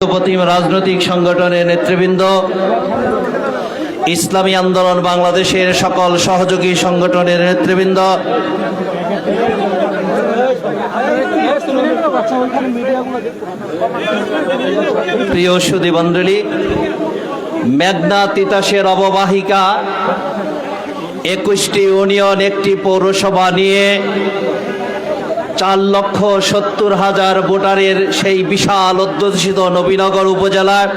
প্রতিম রাজনৈতিক সংগঠনের নেতৃবৃন্দ, ইসলামী আন্দোলন বাংলাদেশের সকল সহযোগী সংগঠনের নেতৃবৃন্দ, প্রিয় সুদী মণ্ডলী মেঘনা তিতাসের অববাহিকা, একুশটি ইউনিয়ন, একটি পৌরসভা নিয়ে চার লক্ষ সত্তর হাজার ভোটারের সেই বিশাল অধ্যুষিত নবীনগর উপজেলার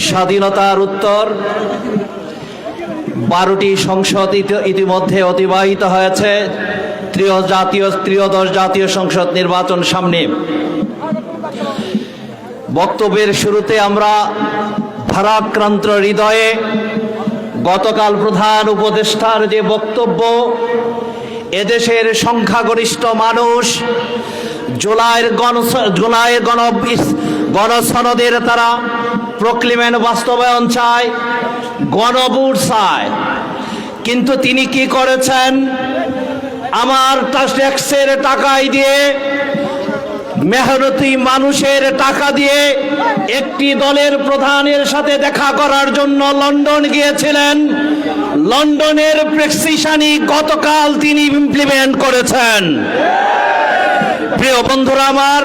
স্বাধীনতার উত্তর বারোটি সংসদ ইতি- ইতিমধ্যে অতিবাহিত হয়েছে। জাতীয় ত্রিয়দশ জাতীয় সংসদ নির্বাচন সামনে। বক্তব্যের শুরুতে আমরা ভারাক্রান্ত হৃদয়ে গতকাল প্রধান উপদেষ্টার যে বক্তব্য এদেশের সংখ্যাগরিষ্ঠ মানুষ জুলাইয়ের গণ জুলাইয়ের গণ গণসনদের তারা প্রক্লিমেন্ট বাস্তবায়ন চায়, গণভোট চায়। কিন্তু তিনি কি করেছেন? আমার ট্যাক্সের টাকায় দিয়ে মেহনতি মানুষের টাকা দিয়ে একটি দলের প্রধানের সাথে দেখা করার জন্য লন্ডন গিয়েছিলেন। লন্ডনের প্রেসক্রিপশনই গতকাল তিনি ইমপ্লিমেন্ট করেছেন। প্রিয় বন্ধুরা আমার,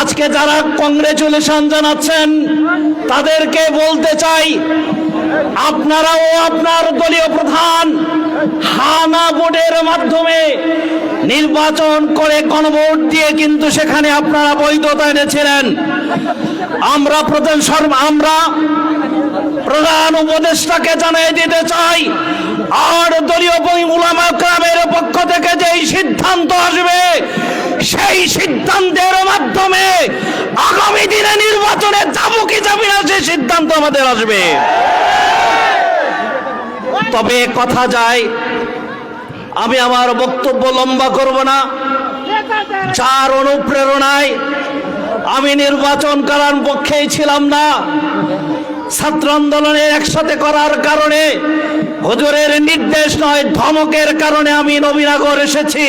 আজকে যারা কংগ্রেচুলেশন জানাচ্ছেন, তাদেরকে বলতে চাই, আপনারাও আপনার দলীয় প্রধান হানা বোর্ডের মাধ্যমে নির্বাচন করে গণভোট দিয়ে কিন্তু সেখানে আপনারা বৈধতা এনেছিলেন। আমরা প্রধান সর্ব আমরা প্রধান উপদেষ্টাকে জানিয়ে দিতে চাই, আর দলীয় উলামা ক্রামের পক্ষ থেকে যেই সিদ্ধান্ত আসবে, সেই সিদ্ধান্তের মাধ্যমে আগামী দিনে নির্বাচনে যাব কি যাবি না, সেই সিদ্ধান্ত আমাদের আসবে। তবে কথা যায় আমি আমার বক্তব্য লম্বা করব না। যার অনুপ্রেরণায় আমি নির্বাচন করার পক্ষেই ছিলাম না। ছাত্র আন্দোলনে একসাথে করার কারণে, হজুরের নির্দেশ নয়, ধমকের কারণে আমি নবীনগর এসেছি।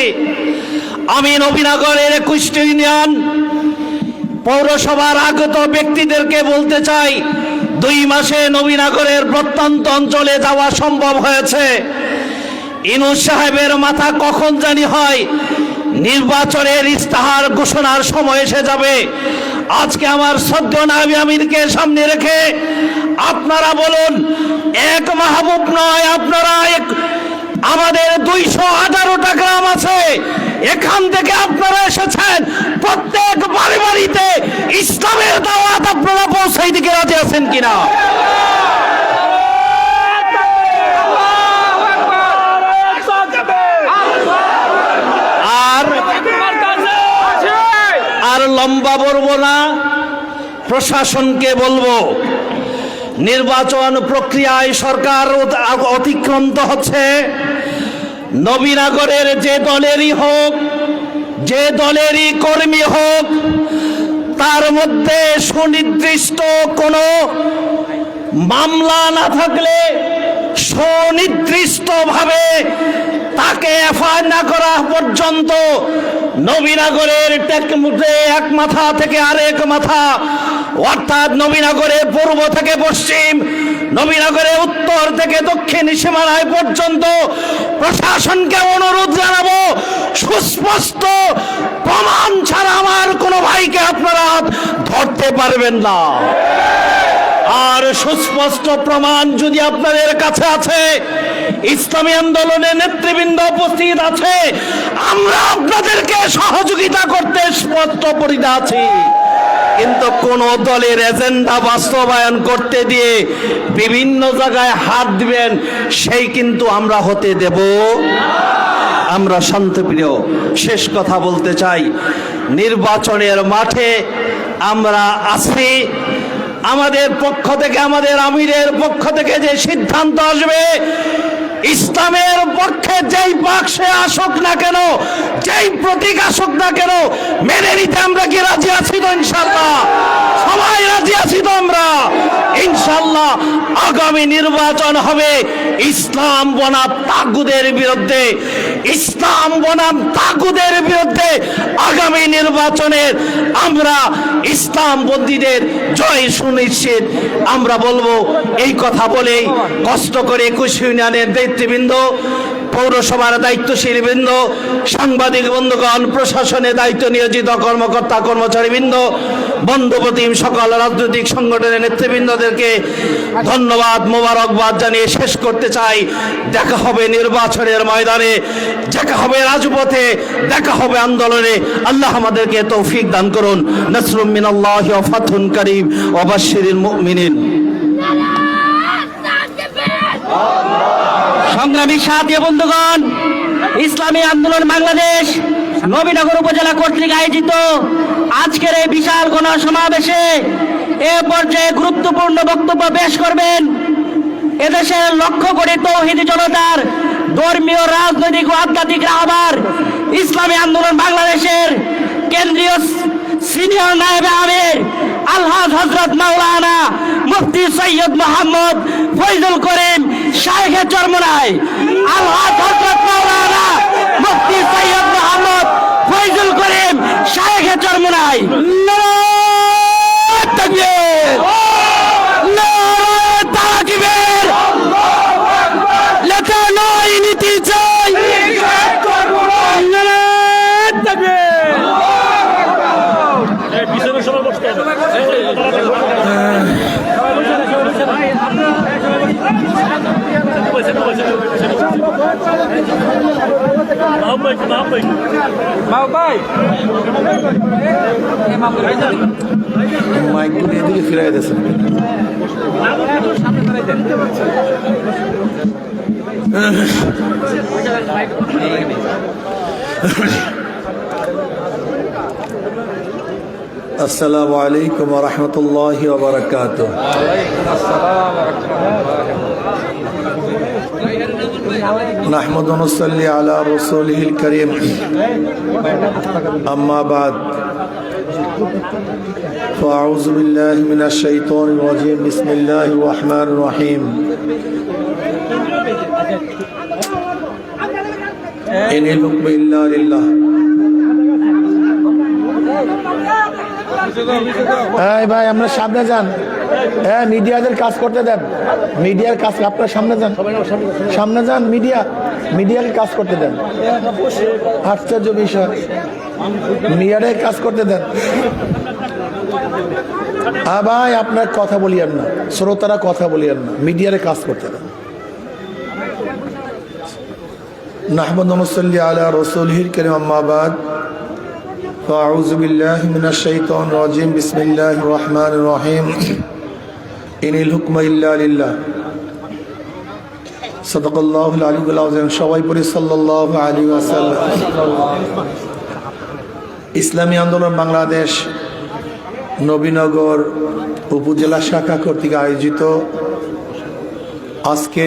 আমি নবীনগরের একুশটি ইউনিয়ন, পৌরসভার আগত ব্যক্তিদেরকে বলতে চাই, দুই মাসে নবীনগরের প্রত্যন্ত অঞ্চলে যাওয়া সম্ভব হয়েছে। ইনুস সাহেবের মাথা কখন জানি হয়? নির্বাচনের ইস্তাহার ঘোষণার সময় এসে যাবে। আজকে আমার সদ্য নাবি আমিরকে সামনে রেখে আপনারা বলুন, এক মাহবুব নয়, আপনারা এক, আমাদের দুইশো আঠারোটা গ্রাম আছে। এখান থেকে আপনারা এসেছেন, প্রত্যেক বাড়ি বাড়িতে ইসলামের দাওয়াত আপনারা পৌঁছাই দিকে রাজি আছেন কিনা? লম্বা বলব না, প্রশাসনকে বলব, নির্বাচন প্রক্রিয়ায় সরকার অত- অতিক্রান্ত হচ্ছে। নবীনগরের যে দলেরই হোক, যে দলেরই কর্মী হোক, তার মধ্যে সুনির্দিষ্ট কোনো মামলা না থাকলে সুনির্দিষ্টভাবে তাকে এফআইআর না করা পর্যন্ত নবীনগরের এক মাথা থেকে আরেক মাথা। অর্থাৎ নবীনগরের পূর্ব থেকে পশ্চিম, নবীনগরের উত্তর থেকে দক্ষিণ সীমানায় পর্যন্ত প্রশাসনকে অনুরোধ জানাব, সুস্পষ্ট প্রমাণ ছাড়া আমার কোনো ভাইকে আপনারা ধরতে পারবেন না। আর সুস্পষ্ট প্রমাণ যদি আপনাদের কাছে আছে ইসলামী আন্দোলনের নেতৃবৃন্দ উপস্থিত আছে। আমরা আপনাদেরকে সহযোগিতা করতে স্পষ্ট পরিদা আছি। কিন্তু কোন দলের এজেন্ডা বাস্তবায়ন করতে দিয়ে বিভিন্ন জায়গায় হাত দিবেন, সেই কিন্তু আমরা হতে দেব। আমরা শান্তপ্রিয়, শেষ কথা বলতে চাই। নির্বাচনের মাঠে আমরা আছি। আমাদের পক্ষ থেকে, আমাদের আমিরের পক্ষ থেকে যে সিদ্ধান্ত আসবে ইসলামের পক্ষে যেই বাক্সে আসুক না কেন, যেই প্রতীক আসুক না কেন, মেনে নিতে আমরা কি রাজি আছি তো ইনশাল্লাহ সবাই রাজি আছি তো আমরা? ইনশাল্লাহ আগামী নির্বাচন হবে ইসলাম বনাম তাগুদের বিরুদ্ধে। ইসলাম বনাম তাগুদের বিরুদ্ধে আগামী নির্বাচনের আমরা ইসলাম বন্দীদের জয় সুনিশ্চিত। আমরা বলব, এই কথা বলেই কষ্ট করে একুশ ইউনিয়নের নেতৃবৃন্দ, পৌরসভার দায়িত্বশীল বৃন্দ সাংবাদিক বন্ধুগণ, প্রশাসনে দায়িত্ব নিয়োজিত কর্মকর্তা, কর্মচারীবৃন্দ, বন্ধুপ্রতিম সকল রাজনৈতিক সংগঠনের নেতৃবৃন্দদেরকে ধন্যবাদ, মোবারকবাদ জানিয়ে শেষ করতে চাই। দেখা হবে নির্বাচনের ময়দানে, দেখা হবে রাজপথে, দেখা হবে আন্দোলনে। আল্লাহ আমাদেরকে তৌফিক দান করুন। নসরুম মিনাল্লাহ করিম। ওয়া বাশশিরিল সংগ্রামী সাথী বন্ধুগণ, ইসলামী আন্দোলন বাংলাদেশ নবীনগর উপজেলা কর্তৃক আয়োজিত আজকের এই বিশাল গণসমাবেশে এ পর্যায়ে গুরুত্বপূর্ণ বক্তব্য পেশ করবেন। এদেশের লক্ষ কোটি তৌহিদি জনতার ধর্মীয়, রাজনৈতিক ও আধ্যাত্মিক রাহবার ইসলামী আন্দোলন বাংলাদেশের কেন্দ্রীয় সিনিয়র নায়েব আমির আলহাজ হজরত মাওলানা মুফতি সৈয়দ মোহাম্মদ ফৈজুল করিম শাহেখে জন্ম আলহাজ হজরত মাওলানা মুফতি সৈয়দ মোহাম্মদ ফৈজুল করিম শাহেখে জন্ম তাকবীর মাইকগুলো এদিকে ফিরাই দিয়েছে আসসালামু আলাইকুম রহমতুল্লাহ বারকাত نحمد ونصلي على رسوله الكريم أما بعد فأعوذ بالله من الشيطان الرجيم بسم الله الرحمن الرحيم إن الحكم إلا لله এই ভাই আমরা সামনে যান হ্যাঁ মিডিয়াদের কাজ করতে দেন মিডিয়ার কাজ আপনার সামনে যান সামনে যান মিডিয়া মিডিয়াকে কাজ করতে দেন আশ্চর্য বিষয় মিডিয়ারে কাজ করতে দেন হ্যাঁ ভাই আপনার কথা বলিয়েন না শ্রোতারা কথা বলিয়েন না মিডিয়ারে কাজ করতে দেন নাহমদ নমসল্লি আলা রসুলহির করিম আম্মাবাদ فأعوذ بالله من الشيطان الرجيم بسم الله الرحمن الرحيم সবাই ইসলামী আন্দোলন বাংলাদেশ নবীনগর উপজেলা শাখা কর্তৃক আয়োজিত। আজকে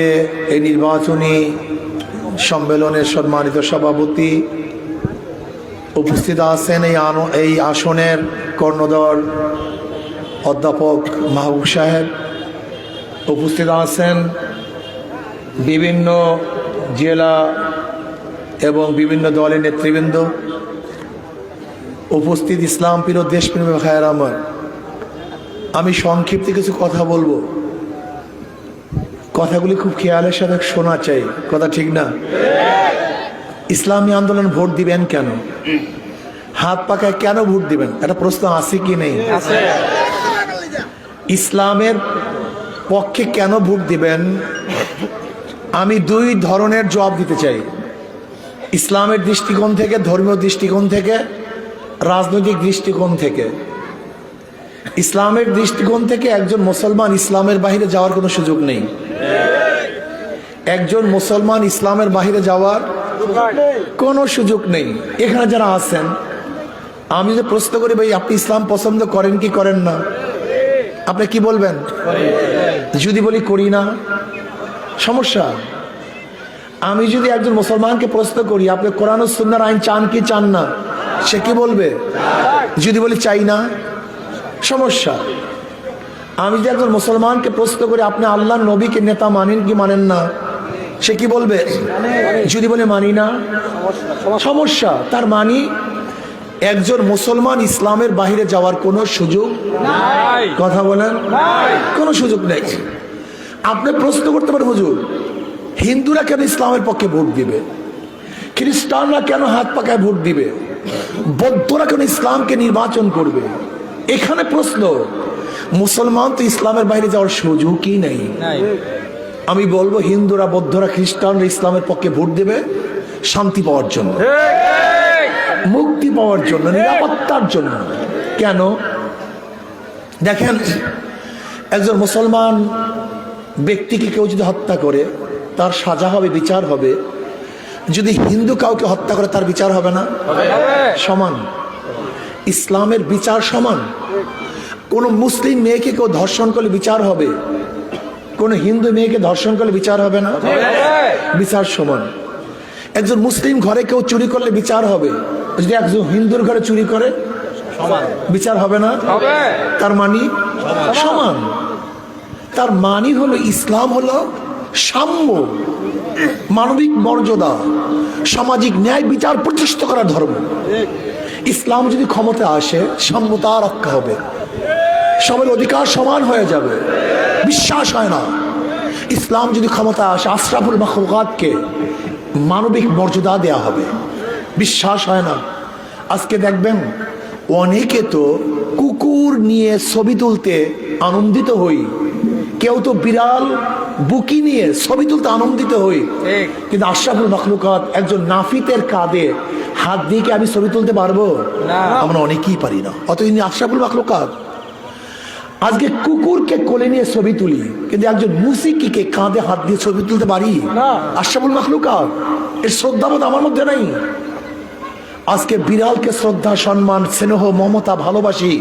এই নির্বাচনী সম্মেলনের সম্মানিত সভাপতি উপস্থিত আছেন এই এই আসনের কর্ণধর অধ্যাপক মাহবুব সাহেব। উপস্থিত আছেন বিভিন্ন জেলা এবং বিভিন্ন দলের নেতৃবৃন্দ। উপস্থিত ইসলাম প্রিয় দেশপ্রেমী ভাইয়ের আমার আমি সংক্ষিপ্ত কিছু কথা বলব। কথাগুলি খুব খেয়ালের সাথে শোনা চাই কথা ঠিক না? ইসলামী আন্দোলন ভোট দিবেন কেন? হাত পাকায় কেন ভোট দিবেন? একটা প্রশ্ন আছে কি নেই? ইসলামের পক্ষে কেন ভোট দিবেন? আমি দুই ধরনের জবাব দিতে চাই। ইসলামের দৃষ্টিকোণ থেকে, ধর্মীয় দৃষ্টিকোণ থেকে, রাজনৈতিক দৃষ্টিকোণ থেকে। ইসলামের দৃষ্টিকোণ থেকে একজন মুসলমান ইসলামের বাহিরে যাওয়ার কোনো সুযোগ নেই। একজন মুসলমান ইসলামের বাহিরে যাওয়ার কোনো সুযোগ নেই। এখানে যারা আছেন, আমি যদি প্রশ্ন করি, ভাই, আপনি ইসলাম পছন্দ করেন কি করেন না? আপনি কি বলবেন? যদি বলি করি না, সমস্যা। আমি যদি একজন মুসলমানকে প্রশ্ন করি, আপনি কোরআন ও সুন্নার আইন চান কি চান না, সে কি বলবে? যদি বলি চাই না, সমস্যা। আমি যদি একজন মুসলমানকে প্রশ্ন করি, আপনি আল্লাহ নবীকে নেতা মানেন কি মানেন না, সে কি বলবে? যদি বলে মানি না, সমস্যা। তার মানি একজন মুসলমান ইসলামের বাইরে যাওয়ার কোনো সুযোগ কথা বলেন? কোনো সুযোগ নেই। আপনি প্রশ্ন করতে পারেন হুজুর হিন্দুরা কেন ইসলামের পক্ষে ভোট দিবে? খ্রিস্টানরা কেন হাত পাকায় ভোট দিবে? বৌদ্ধরা কেন ইসলামকে নির্বাচন করবে? এখানে প্রশ্ন মুসলমান তো ইসলামের বাইরে যাওয়ার সুযোগই নেই। আমি বলব হিন্দুরা বৌদ্ধরা খ্রিস্টানরা ইসলামের পক্ষে ভোট দেবে শান্তি পাওয়ার জন্য। মুক্তি পাওয়ার জন্য নিরাপত্তার জন্য। কেন? দেখেন একজন মুসলমান ব্যক্তিকে কেউ যদি হত্যা করে তার সাজা হবে বিচার হবে। যদি হিন্দু কাউকে হত্যা করে তার বিচার হবে না? সমান। ইসলামের বিচার সমান। কোন মুসলিম মেয়েকে কেউ ধর্ষণ করলে বিচার হবে? কোন হিন্দু মেয়েকে ধর্ষণ করলে বিচার হবে না? বিচার সমান। একজন মুসলিম ঘরে কেউ চুরি করলে বিচার হবে? যদি একজন হিন্দুর ঘরে চুরি করে বিচার হবে না? তার মানি? সমান। তার মানি হলো ইসলাম হলো সাম্য মানবিক মর্যাদা সামাজিক ন্যায় বিচার প্রতিষ্ঠা করার ধর্ম। ইসলাম যদি ক্ষমতা আসে সাম্যতা রক্ষা হবে। সবার অধিকার সমান হয়ে যাবে। বিশ্বাস হয় না। ইসলাম যদি ক্ষমতা আসে আশরাফুল মাখলুকাতকে মানবিক মর্যাদা দেয়া হবে। বিশ্বাস হয় না। আজকে দেখবেন অনেকে তো কুকুর নিয়ে ছবি তুলতে আনন্দিত হই। কেউ তো বিড়াল বুকি নিয়ে ছবি তুলতে আনন্দিত হই। কিন্তু আশরাফুল মখলুকাত একজন নাফিতের কাঁধে হাত দিয়ে কি আমি ছবি তুলতে পারব? আমরা অনেকেই পারি না। অত ইনি আশরাফুল মখলুকাত। আজকে কুকুরকে কোলে নিয়ে ছবি তুলি কিন্তু একজন মুসিকিকে কাঁধে হাত দিয়ে ছবি তুলতে পারি? আশরাফুল মখলুকাত এর শ্রদ্ধাবোধ আমার মধ্যে নাই। আজকে বিড়ালকে শ্রদ্ধা, সম্মান, স্নেহ, মমতা, ভালোবাসি।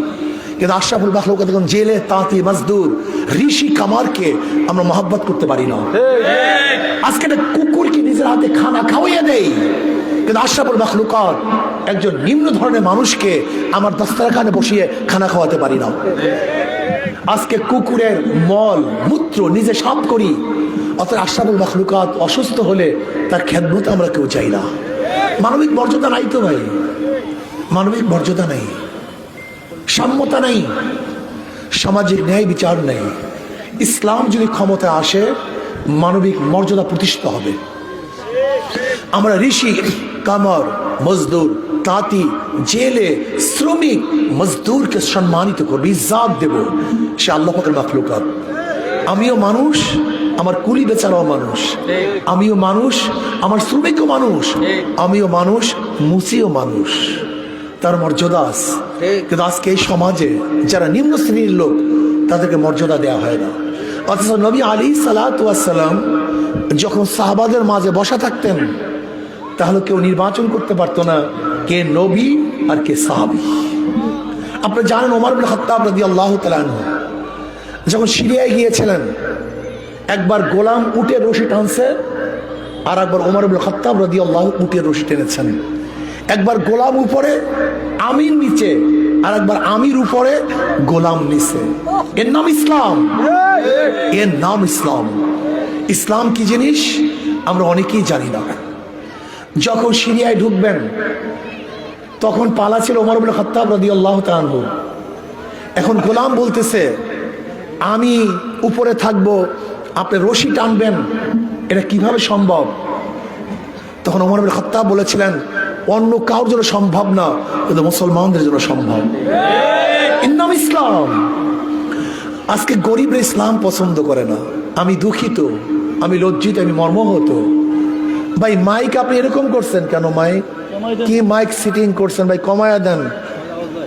কিন্তু আশরাফুল মাখলুকাত এখন জেলে, তাঁতি, মজদুর, ঋষি কামারকে আমরা মহাব্বত করতে পারি না। আজকে একটা কুকুরকে নিজের হাতে খানা খাওয়াইয়া দেই। কিন্তু আশরাফুল মাখলুকাত একজন নিম্ন ধরনের মানুষকে আমার দস্তারখানে বসিয়ে খানা খাওয়াতে পারি না। আজকে কুকুরের মল, মূত্র নিজে সাফ করি। অত আশরাফুল মাখলুকাত অসুস্থ হলে তার খেদমত আমরা কেউ চাই না। মানবিক মর্যাদা নাই তো ভাই? মানবিক মর্যাদা নাই। সাম্যতা নাই। সামাজিক ন্যায় বিচার নেই। ইসলাম যদি ক্ষমতায় আসে, মানবিক মর্যাদা প্রতিষ্ঠিত হবে। আমরা ঋষি, কামর, মজদুর, তাঁতি, জেলে, শ্রমিক, মজদুরকে সম্মানিত করব ইজাত দেব। সে আল্লাহ পাকের আমিও মানুষ আমার কুলি বেচারাও মানুষ। আমিও মানুষ, আমার শ্রমিকও মানুষ, আমিও মানুষ, মুসিও মানুষ। তার মর্যাদা আছে কিন্তু আজকে এই সমাজে যারা নিম্ন শ্রেণির লোক, তাদেরকে মর্যাদা দেওয়া হয় না। অথচ নবী আলী সালাতাম যখন সাহাবাদের মাঝে বসা থাকতেন, তাহলে কেউ নির্বাচন করতে পারতো না কে নবী আর কে সাহাবি। আপনি জানেন ওমর বিন খত্তাব রাদি আল্লাহ তালানহ যখন সিরিয়ায় গিয়েছিলেন একবার গোলাম উঠে রশি টানছে, আর একবার ওমর খত্তাব রাদি আল্লাহ উঠে রশি টেনেছেন। একবার গোলাম উপরে, আমির নিচে, আর একবার আমির উপরে, গোলাম নিচে। এর নাম ইসলাম। এর নাম ইসলাম। ইসলাম কি জিনিস? আমরা অনেকেই জানি না। যখন সিরিয়ায় ঢুকবেন, তখন পালা ছিল ওমর খত্তাব রাদি আল্লাহ তাআলা এখন গোলাম বলতেছে, আমি উপরে থাকব আপনি রশি টানবেন, এটা কীভাবে সম্ভব? তখন ওমর বিন খত্তাব বলেছিলেন, অন্য কারোর জন্য সম্ভব না, কিন্তু মুসলমানদের জন্য সম্ভব। নাম ইসলাম। আজকে গরিবরা ইসলাম পছন্দ করে না। আমি দুঃখিত, আমি লজ্জিত, আমি মর্মহত। ভাই, মাইক আপনি এরকম করছেন কেন, মাইক? কি মাইক সিটিং করছেন, ভাই, কমায়া দেন।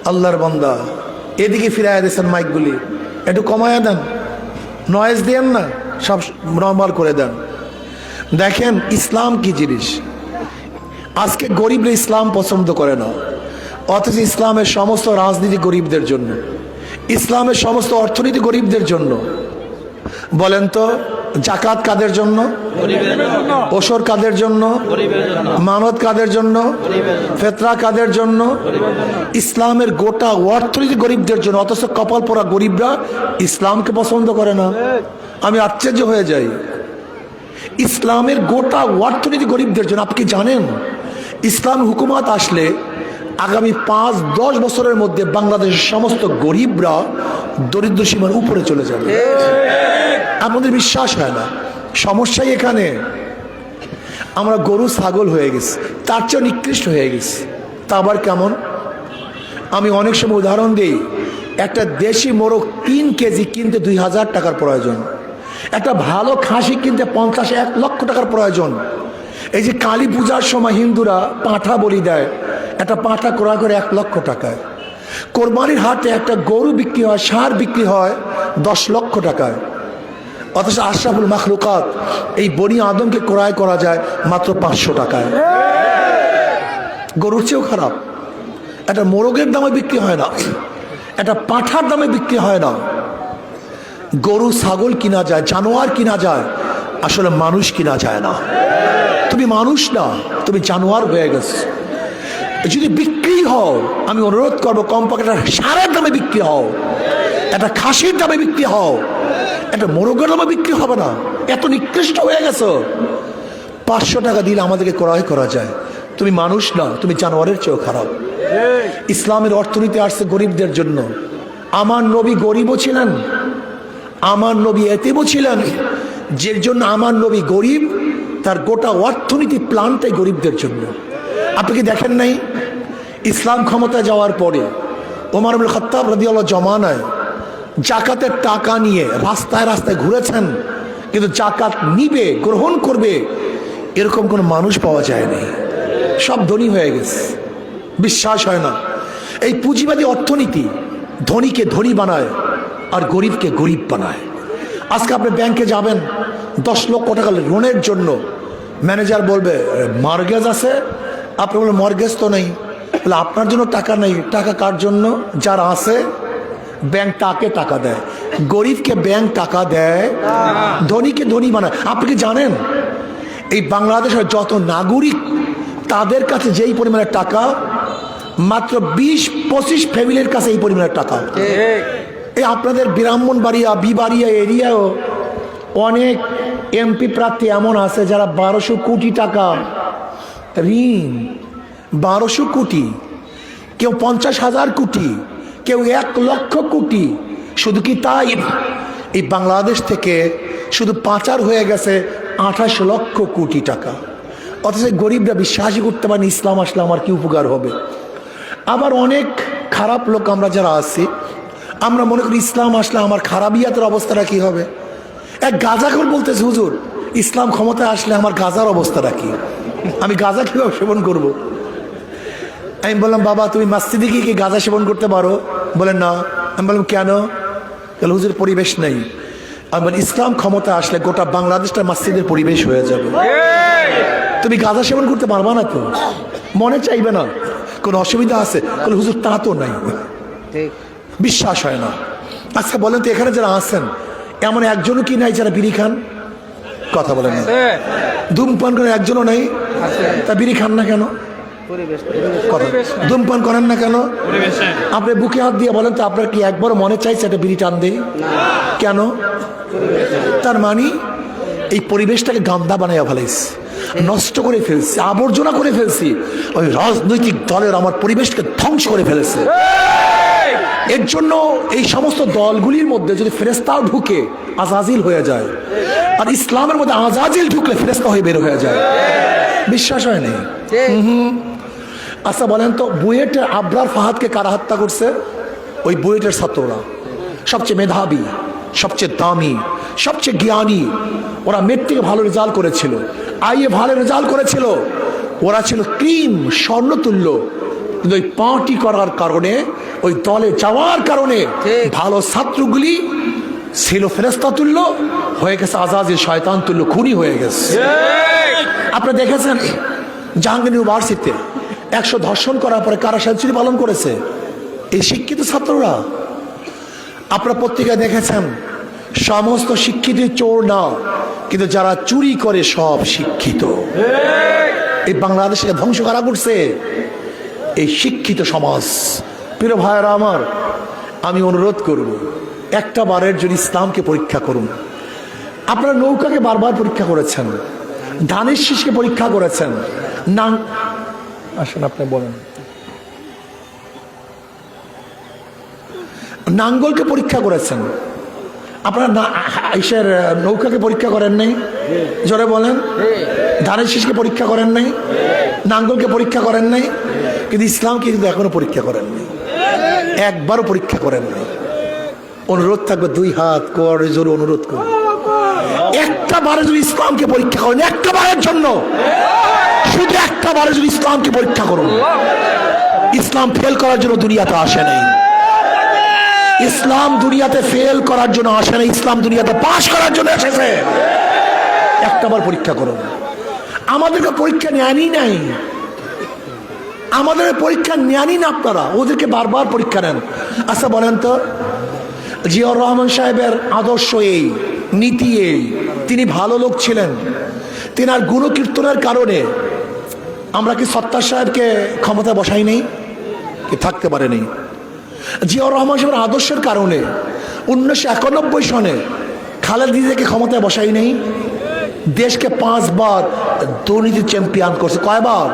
আল্লাহর বন্দা। এদিকে ফিরাইয়া দিয়েছেন মাইকগুলি। একটু কমায়া দেন। নয়েজ দেন না। সব নর্মাল করে দেন। দেখেন ইসলাম কি জিনিস? আজকে গরিবরা ইসলাম পছন্দ করে না। অথচ ইসলামের সমস্ত রাজনীতি গরিবদের জন্য। ইসলামের সমস্ত অর্থনীতি গরিবদের জন্য। বলেন তো, জাকাত কাদের জন্য? ওসর কাদের জন্য? মানত কাদের জন্য? ফেতরা কাদের জন্য? ইসলামের গোটা অর্থনীতি গরিবদের জন্য। অথচ কপাল পরা গরিবরা ইসলামকে পছন্দ করে না। আমি আশ্চর্য হয়ে যাই। ইসলামের গোটা অর্থনীতি গরিবদের জন্য, আপনি জানেন? ইসলাম হুকুমাত আসলে আগামী পাঁচ, দশ বছরের মধ্যে বাংলাদেশের সমস্ত গরিবরা দরিদ্র সীমার উপরে চলে যাবে। আমাদের বিশ্বাস হয় না। সমস্যাই এখানে। আমরা গরু ছাগল হয়ে গেছি, তার চেয়েও নিকৃষ্ট হয়ে গেছি। তা আবার কেমন? আমি অনেক সময় উদাহরণ দিই, একটা দেশি মোরগ তিন কেজি কিনতে দুই হাজার টাকার প্রয়োজন। একটা ভালো খাসি কিনতে পঞ্চাশ এক লক্ষ টাকার প্রয়োজন। এই যে কালী পূজার সময় হিন্দুরা পাঁঠা বলি দেয়, একটা পাঁঠা ক্রয় করে এক লক্ষ টাকায়। কোরবানির হাটে একটা গরু বিক্রি হয়, সার বিক্রি হয় দশ লক্ষ টাকায়। অথচ আশরাফুল মাখলুকাত এই বনি আদমকে ক্রয় করা যায় মাত্র পাঁচশো টাকায়। গরুর চেয়েও খারাপ। একটা মোরগের দামে বিক্রি হয় না। একটা পাঁঠার দামে বিক্রি হয় না। গরু ছাগল কিনা যায় জানোয়ার কিনা যায় আসলে মানুষ কিনা যায় না। তুমি মানুষ না তুমি জানোয়ার হয়ে গেছো। যদি বিক্রি হও আমি অনুরোধ করব কমপক্ষে একটা সারের দামে বিক্রি হও একটা খাসির দামে বিক্রি হও একটা মোরগের দামে বিক্রি হবে না। এত নিকৃষ্ট হয়ে গেছো। পাঁচশো টাকা দিলে আমাদেরকে ক্রয় করা যায়। তুমি মানুষ না তুমি জানোয়ারের চেয়েও খারাপ। ইসলামের অর্থনীতি আসছে গরিবদের জন্য। আমার নবী গরিবও ছিলেন আমার নবী এতেও ছিলেন। যে জন্য আমার নবী গরিব, তার গোটা অর্থনীতি প্লানটাই গরিবদের জন্য। আপনি কি দেখেন নাই? ইসলাম ক্ষমতা যাওয়ার পরে ওমর আবুল খত্তাব রদিয়াল্লাহ জমানায় জাকাতের টাকা নিয়ে রাস্তায় রাস্তায় ঘুরেছেন, কিন্তু জাকাত নিবে, গ্রহণ করবে, এরকম কোনো মানুষ পাওয়া যায়নি। সব ধনী হয়ে গেছে। বিশ্বাস হয় না। এই পুঁজিবাদী অর্থনীতি ধনীকে ধনী বানায় আর গরিবকে গরিব বানায়। আজকে আপনি ব্যাংকে যাবেন, দশ লক্ষ টাকা লোনের জন্য। ম্যানেজার বলবে, মর্গেজ আছে? আপনি বলবেন, মর্গেজ তো নেই। বলে আপনার জন্য টাকা নেই। টাকা কার জন্য? যার আছে, ব্যাংক তাকে টাকা দেয়। গরিবকে ব্যাংক টাকা দেয়, ধনীকে ধনী বানায়। আপনি কি জানেন? এই বাংলাদেশের যত নাগরিক, তাদের কাছে যেই পরিমাণের টাকা, মাত্র বিশ পঁচিশ ফ্যামিলির কাছে এই পরিমাণের টাকা। এই আপনাদের ব্রাহ্মণবাড়িয়া, বিবাড়িয়া এরিয়াও অনেক এমপি প্রার্থী এমন আছে যারা বারোশো কোটি টাকা ঋণ, বারোশো কোটি, কেউ পঞ্চাশ হাজার কোটি, কেউ এক লক্ষ কোটি। শুধু কি তাই? এই বাংলাদেশ থেকে শুধু পাচার হয়ে গেছে আঠাশ লক্ষ কোটি টাকা। অথচ গরিবরা বিশ্বাসই করতে পারেন, ইসলাম আসলে আমার কি উপকার হবে? আবার অনেক খারাপ লোক আমরা যারা আছি আমরা মনে করি ইসলাম আসলে আমার খারাপিয়াতের অবস্থাটা কি হবে? এক গাঁজাখোর বলতেছে, হুজুর, ইসলাম ক্ষমতায় আসলে আমার গাজার অবস্থাটা কি? আমি গাঁজা কীভাবে সেবন করব। আমি বললাম, বাবা, তুমি মাস্তিদি কি কি গাঁজা সেবন করতে পারো? বলেন না। আমি বললাম, কেন? হুজুর, পরিবেশ নেই। আমি ইসলাম ক্ষমতা আসলে গোটা বাংলাদেশটা মাস্তিদের পরিবেশ হয়ে যাবে। তুমি গাঁজা সেবন করতে পারবা না তো? মনে চাইবে না? কোনো অসুবিধা আছে? হুজুর, তা তো নাই। বিশ্বাস হয় না। আজকে বলেন তো এখানে যারা আছেন এমন একজনও কি নাই যারা বিড়ি খান? কথা বলেন না। ধূমপান করেন একজনও নাই? তা বিড়ি খান না কেন? কথা ধূমপান করেন না কেন? আপনি বুকে হাত দিয়ে বলেন তো আপনার কি একবার মনে চাইছে একটা বিড়ি টান দেই? কেন? তার মানে এই পরিবেশটাকে গান্দা বানাইয়া ফেলাইছে নষ্ট করে ফেলছি আবর্জনা করে ফেলছি ওই রাজনৈতিক দলের আমার পরিবেশকে ধ্বংস করে ফেলেছে। এর জন্য এই সমস্ত দলগুলির মধ্যে যদি ফেরেস্তাও ঢুকে আজাজিল হয়ে যায় আর ইসলামের মধ্যে আজাজিল ঢুকলে ফেরেস্তা হয়ে বের হয়ে যায় বিশ্বাস হয় নাই? আচ্ছা বলেন তো বুয়েটের আবরার ফাহাদকে কারা হত্যা করছে? ওই বুয়েটের ছাত্ররা। সবচেয়ে মেধাবী সবচেয়ে দামি সবচেয়ে জ্ঞানী ওরা মেট থেকে ভালো রেজাল্ট করেছিল। আইয়ে ভালো রেজাল্ট করেছিল। ওরা ছিল ক্রিম স্বর্ণতুল্য। কিন্তু ওই পার্টি করার কারণে ওই দলে যাওয়ার কারণে ভালো ছাত্রগুলি ছিল ফেরেস্তা তুল্য হয়ে গেছে আজাদের শয়তান তুল্য খুনি হয়ে গেছে। আপনি দেখেছেন জাহাঙ্গীর ইউনিভার্সিটিতে একশো ধর্ষণ করার পরে কারা সেঞ্চুরি পালন করেছে? এই শিক্ষিত ছাত্ররা। আপনারা পত্রিকায় দেখেছেন সমস্ত শিক্ষিত চোর না কিন্তু যারা চুরি করে সব শিক্ষিত। এই বাংলাদেশকে ধ্বংস করা করছে এই শিক্ষিত সমাজ। প্রিয় ভাইয়েরা আমার, আমি অনুরোধ করব, একটা বারের জন্য ইসলামকে পরীক্ষা করুন। আপনারা নৌকাকে বারবার পরীক্ষা করেছেন, ধানের শীষকে পরীক্ষা করেছেন, না আসেন আপনি বলেন। নাঙ্গলকে পরীক্ষা করেছেন। আপনারা নৌকাকে পরীক্ষা করেন নাই? জোরে বলেন। ধানের শীষকে পরীক্ষা করেন নাই? নাঙ্গলকে পরীক্ষা করেন নাই? কিন্তু ইসলামকে কিন্তু এখনও পরীক্ষা করেন নাই একবারও পরীক্ষা করেন নাই। অনুরোধ থাকবে, দুই হাত করে জোরে অনুরোধ করুন। একটা বারে যদি ইসলামকে পরীক্ষা করেন, একটা বারের জন্য। শুধু একটা বারে যদি ইসলামকে পরীক্ষা করুন। ইসলাম ফেল করার জন্য দুনিয়াতে আসে নাই। ইসলাম দুনিয়াতে ফেল করার জন্য আসে না ইসলাম দুনিয়াতে পাশ করার জন্য এসেছে। একটা বার পরীক্ষা করুন। আমাদেরকে পরীক্ষা নেয়নি নাই। আমাদের পরীক্ষা নেয়নি না আপনারা, ওদেরকে বারবার পরীক্ষা নেন। আচ্ছা বলেন তো, জিয়াউর রহমান সাহেবের আদর্শ এই, নীতি এই, তিনি ভালো লোক ছিলেন। তিনার গুণকীর্তনের কারণে আমরা কি সত্তার সাহেবকে ক্ষমতা বসাই নেই? কি থাকতে পারেনি জিয়াউর রহমান সাহেবের আদর্শের কারণে উনিশশো একানব্বই সনে খালেদ ক্ষমতায় বসাই নেই। দেশকে পাঁচবার দুর্নীতি চ্যাম্পিয়ন করছে। কয়বার?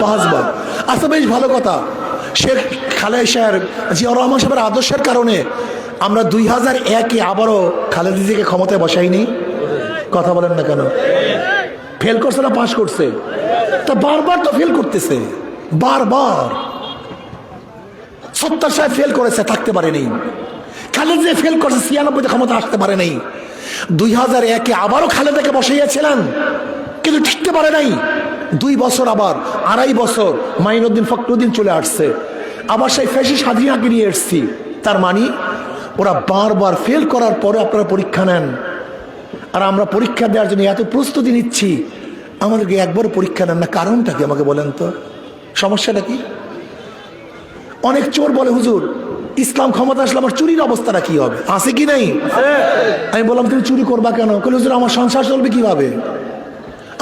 পাঁচবার। আচ্ছা বেশ ভালো কথা। শেখ খালেদ সাহেব জিয়াউর রহমান সাহেবের আদর্শের কারণে আমরা দুই হাজার একে আবারও খালেদ জিয়াকে ক্ষমতায় বসাই নেই কথা বলেন না কেন? ফেল করছে না পাশ করছে? তা বারবার তো ফেল করতেছে। বারবার। সত্তর সাহেব ফেল করেছে, থাকতে পারেনি। খালেদা ফেল করেছে, ছিয়ানব্বইতে ক্ষমতা আসতে পারে নাই দুই হাজার একে আবারও খালেদাকে বসাইয়াছিলেন কিন্তু ঠিকতে পারে নাই। দুই বছর আবার, আড়াই বছর মাইনুদ্দিন ফখরুদ্দিন চলে আসছে। আবার সেই ফেসি স্বাধীনাকে নিয়ে এসছি। তার মানে ওরা বারবার ফেল করার পরে আপনারা পরীক্ষা নেন। আর আমরা পরীক্ষা দেওয়ার জন্য এত প্রস্তুতি নিচ্ছি, আমাদেরকে একবার পরীক্ষা নেন না। কারণটা কি আমাকে বলেন তো? সমস্যাটা কি? অনেক চোর বলে, হুজুর ইসলাম ক্ষমতা আসলে আমার চুরির অবস্থাটা কি হবে? আছে কি নাই? আমি বললাম, তুমি চুরি করবা কেন? বলে হুজুর, আমার সংসার চলবে কীভাবে?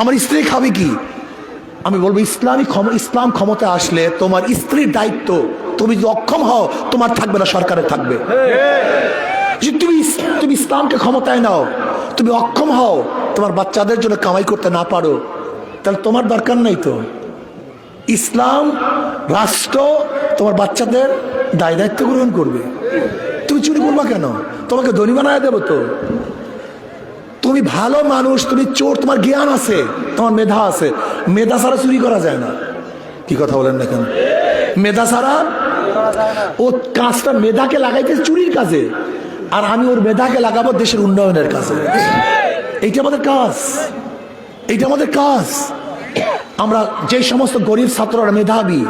আমার স্ত্রী খাবে কি? আমি বলব, ইসলামী ইসলাম ক্ষমতা আসলে তোমার স্ত্রীর দায়িত্ব। তুমি যদি অক্ষম হও, তোমার থাকবে না, সরকারের থাকবে। যদি তুমি তুমি ইসলামকে ক্ষমতায় নাও, তুমি অক্ষম হও, তোমার বাচ্চাদের জন্য কামাই করতে না পারো, তাহলে তোমার দরকার নাই তো। ইসলাম, রাষ্ট্র, তোমার বাচ্চাদের দায় দায়িত্ব গ্রহণ করবে। তুমি চুরি করবা কেন? তোমাকে ধনী বানায় দেবো তো। তুমি ভালো মানুষ, তুমি চোর, তোমার জ্ঞান আছে, তোমার মেধা আছে। মেধা ছাড়া চুরি করা যায় না। কি কথা বলেন না কেন? মেধা ছাড়া ও কাজটা মেধাকে লাগাইতে চুরির কাজে। আর আমি ওর মেধাকে লাগাবো দেশের উন্নয়নের কাজে। এইটা আমাদের কাজ। এইটা আমাদের কাজ। আমরা যে সমস্ত গরিব ছাত্ররা মেধাবী,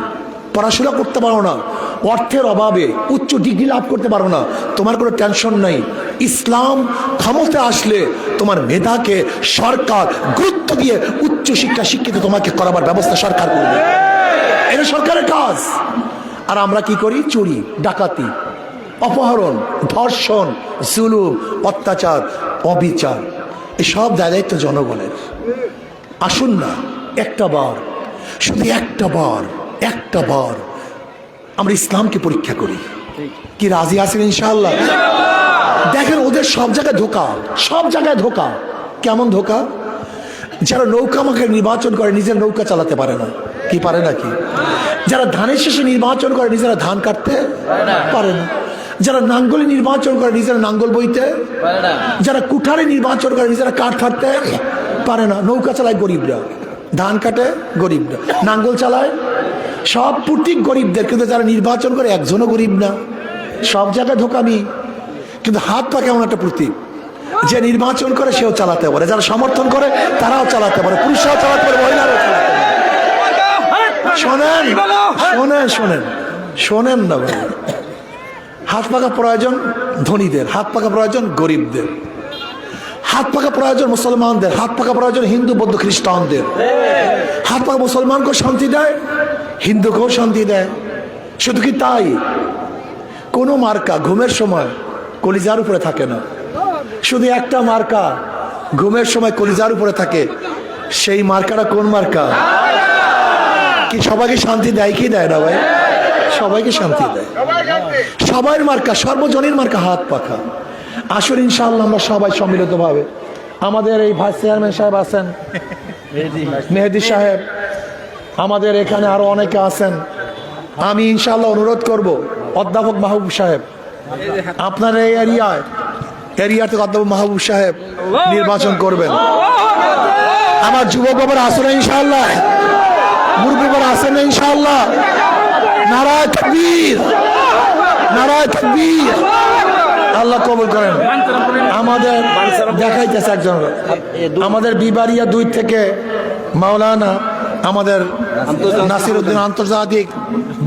পড়াশোনা করতে পারো না অর্থের অভাবে উচ্চ ডিগ্রি লাভ করতে পারো না। তোমার কোনো টেনশন নাই। ইসলাম ক্ষমতা আসলে তোমার মেধাকে সরকার গুরুত্ব দিয়ে উচ্চ শিক্ষা শিক্ষিত তোমাকে করাবার ব্যবস্থা সরকার করবে। এটা সরকারের কাজ। আর আমরা কি করি? চুরি, ডাকাতি, অপহরণ, ধর্ষণ, জুলুম, অত্যাচার, অবিচার, এসব দায় দায়িত্ব জনগণের। আসুন না, একটা বার, শুধু একটা বার একটা বার আমরা ইসলামকে পরীক্ষা করি। কি রাজি আছেন ইনশাআল্লাহ? দেখেন ওদের সব জায়গায় ধোকা। সব জায়গায় ধোকা। কেমন ধোকা? যারা নৌকা মাকে নির্বাচন করে নিজের নৌকা চালাতে পারে না। কি পারে নাকি যারা ধানের শেষে নির্বাচন করে নিজেরা ধান কাটতে পারে না। যারা নাঙ্গলে নির্বাচন করে নিজেরা নাঙ্গল বইতে যারা কুঠারে নির্বাচন করে নিজেরা কাঠ কাটতে পারে না। নৌকা চালায় গরিবরা। ধান কাটে গরিবরা। নাঙ্গল চালায় সব প্রতীক গরিবদের, কিন্তু যারা নির্বাচন করে একজনও গরিব না। সব জায়গায় ধোকামি। কিন্তু হাত পা কেমন একটা প্রতীক। যে নির্বাচন করে সেও চালাতে পারে। যারা সমর্থন করে, তারাও চালাতে পারে। পুরুষরাও চালাতে পারে, মহিলারাও চালাতে পারে। শোনেন শোনেন শোনেন শোনেন না ভাই। হাত পাকা প্রয়োজন ধনীদের, হাত পাকা প্রয়োজন গরিবদের। হাত পাকা প্রয়োজন মুসলমানদের, হাত পাকা প্রয়োজন হিন্দু, বৌদ্ধ, খ্রিস্টানদের। হাত পাকা মুসলমানকেও শান্তি দেয় হিন্দুকেও শান্তি দেয়। শুধু কি তাই? কোনো মার্কা ঘুমের সময় কলিজার উপরে থাকে না। শুধু একটা মার্কা ঘুমের সময় কলিজার উপরে থাকে। সেই মার্কাটা কোন মার্কা? কি সবাইকে শান্তি দেয় কি দেয় না ভাই? সবাইকে শান্তি দেয়। সবার মার্কা সর্বজনীন মার্কা হাত পাখা। আসুন ইনশাআল্লাহ আমরা সবাই সম্মিলিতভাবে। আমাদের এই ভাইস চেয়ারম্যান সাহেব আছেন। মেহেদি সাহেব। আমাদের এখানে আরও অনেকে আছেন। আমি ইনশাআল্লাহ অনুরোধ করব, অধ্যাপক মাহবুব সাহেব, আপনার এই এরিয়ায় এরিয়া থেকে অধ্যাপক মাহবুব সাহেব নির্বাচন করবেন। আমার যুবক বাবার আসে না ইনশাআল্লাহ, মুরব্বী বাবার আসে না ইনশাআল্লাহ। নারায় নারায় আল্লাহ কবুল করেন। আমাদের দেখাইতেছে একজন। আমাদের বিবারিয়া দুই থেকে মাওলানা আমাদের নাসির উদ্দিন আন্তর্জাতিক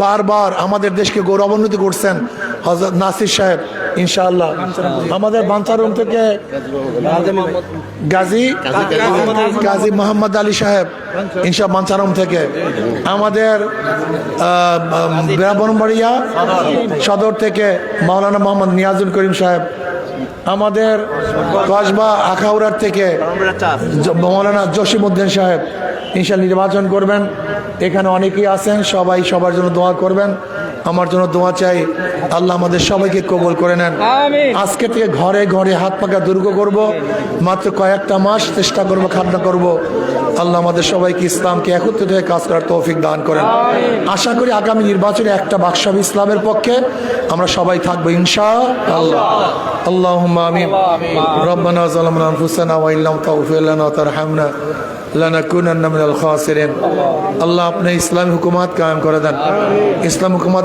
বারবার আমাদের দেশকে গৌরবান্বিত করছেন হজরত নাসির সাহেব, ইনশাআল্লাহ। আমাদের বাঞ্চারুম থেকে গাজী গাজী মোহাম্মদ আলী সাহেব ইনশা বাঞ্চারুম থেকে। আমাদের ব্রাহ্মণবাড়িয়া সদর থেকে মাওলানা মোহাম্মদ নিয়াজুল করিম সাহেব। আমাদের কসবা আখাউড়ার থেকে মৌলানা জসিমউদ্দিন সাহেব। ইনশাল নির্বাচন করবেন। এখানে অনেকেই আছেন সবাই সবার জন্য দোয়া করবেন। আমার জন্য দোয়া চাই আল্লাহ আমাদের সবাইকে কবল করে নেন। আজকে থেকে ঘরে ঘরে হাত পাকা দুর্গ করব মাত্র কয়েকটা মাস চেষ্টা করব খাদ্য়া করব। আল্লাহ আমাদের সবাইকে ইসলামকে একত্রিত হয়ে কাজ করার তৌফিক দান করেন। আশা করি আগামী নির্বাচনে একটা বাকসব ইসলামের পক্ষে। আমরা সবাই থাকব ইনশা আল্লাহ আল্লাহ আমি রব্বানা জালামনা হুসেন ওয়াইল্লাম তার হামনা لنکونن من الخاسرین۔ اللہ اپنے اسلامی حکومات قائم کر دن اسلام حکومت